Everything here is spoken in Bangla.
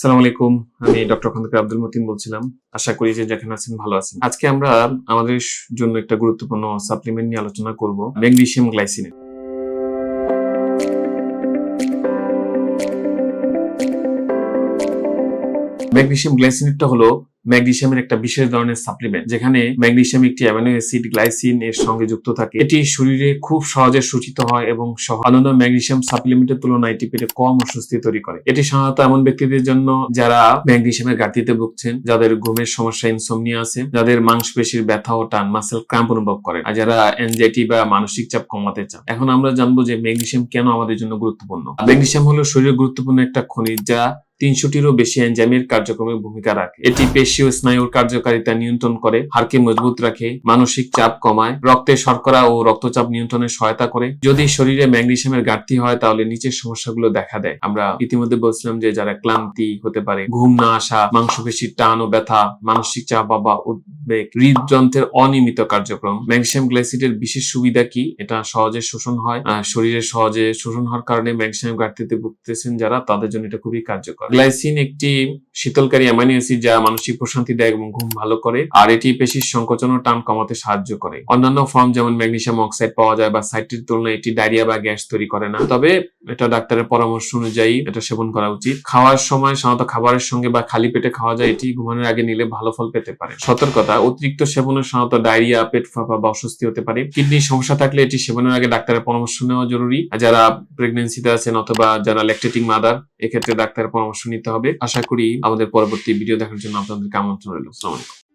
সালাম আলাইকুম, আমি ডক্টর খন্দকার আব্দুল মতিন বলছিলাম। আশা করি যে যেখানে আছেন ভালো আছেন। আজকে আমরা আমাদের জন্য একটা গুরুত্বপূর্ণ সাপ্লিমেন্ট নিয়ে আলোচনা করব ম্যাগনেসিয়াম গ্লাইসিনেট ম্যাগনেসিয়াম গ্লাইসিনেটটা হলো ম্যাগনেসিয়ামের একটা বিশেষ ধরনের সাপ্লিমেন্ট যেখানে ম্যাগনেসিয়াম একটি অ্যামিনো অ্যাসিড গ্লাইসিন এর সঙ্গে যুক্ত থাকে। এটি শরীরে খুব সহজে সূচিত হয় এবং অন্যান্য ম্যাগনেসিয়াম সাপ্লিমেন্টের তুলনায় এটি পেটে কম অস্বস্তি তৈরি করে। এটি সাধারণত এমন ব্যক্তিদের জন্য যারা ম্যাগনেসিয়ামের ঘাটতিতে ভুগছেন, যাদের ঘুমের সমস্যা ইনসোমনিয়া আছে, যাদের মাংসপেশির ব্যথা ও টান মাসেল ক্রাম্প অনুভব করে আর যারা এনজাইটি বা মানসিক চাপ কমাতে চান। এখন আমরা জানব যে ম্যাগনেসিয়াম কেন আমাদের জন্য গুরুত্বপূর্ণ। ম্যাগনেসিয়াম হলো শরীরের গুরুত্বপূর্ণ একটা খনিজ যা তিনশোটিরও বেশি এনজাইমের কার্যক্রমে ভূমিকা রাখে। এটি পেশি ও স্নায়ুর কার্যকারিতা নিয়ন্ত্রণ করে, হাড়কে মজবুত রাখে, মানসিক চাপ কমায়, রক্তে শর্করা ও রক্তচাপ নিয়ন্ত্রণে সহায়তা করে। যদি শরীরে ম্যাগনেসিয়ামের ঘাটতি হয়, তাহলে নিচের সমস্যাগুলো দেখা দেয়। আমরা ইতিমধ্যে বলছিলাম যে যারা ক্লান্তি হতে পারে, ঘুম না আসা, মাংসপেশির টান ও ব্যথা, মানসিক চাপ বা উদ্বেগ, হৃদযন্ত্রের অনিয়মিত কার্যক্রম ম্যাগনেসিয়াম গ্লাইসিডের বিশেষ সুবিধা কি? এটা সহজে শোষণ হয়। শরীরে সহজে শোষণ হওয়ার কারণে ম্যাগনেসিয়াম ঘাটতিতে ভুগতেছেন যারা, তাদের জন্য এটা খুবই কার্যকর। গ্লাইসিন একটি শীতলকারী অ্যামাইনো অ্যাসিড যা মানসিক প্রশান্তি দেয় এবং ঘুম ভালো করে, আর এটি পেশির সংকোচন ও টান কমাতে সাহায্য করে। অন্যান্য ফর্ম যেমন ম্যাগনেসিয়াম অক্সাইড পাওয়া যায় বা সাইটের তুলনায় এটি ডায়রিয়া বা গ্যাস তৈরি করে না। তবে এটা ডাক্তারের পরামর্শ অনুযায়ী এটা সেবন করা উচিত। খাওয়ার সময় সাধারণত খাবারের সঙ্গে বা খালি পেটে খাওয়া যায়, এটি ঘুমানোর আগে নিলে ভালো ফল পেতে পারে। সতর্কতা, অতিরিক্ত সেবনের সাধারণত ডায়রিয়া, পেট ফাঁপা বা অস্বস্তি হতে পারে। কিডনির সমস্যা থাকলে এটি সেবনের আগে ডাক্তারের পরামর্শ নেওয়া জরুরি। যারা প্রেগনেন্সিতে আছেন অথবা যারা ল্যাকটেটিং মাদার এক্ষেত্রে ডাক্তারের পরামর্শ নিতে হবে। আশা করি আমাদের পরবর্তী ভিডিও দেখার জন্য আপনাদেরকে আমন্ত্রণ রইল। আসসালামু আলাইকুম।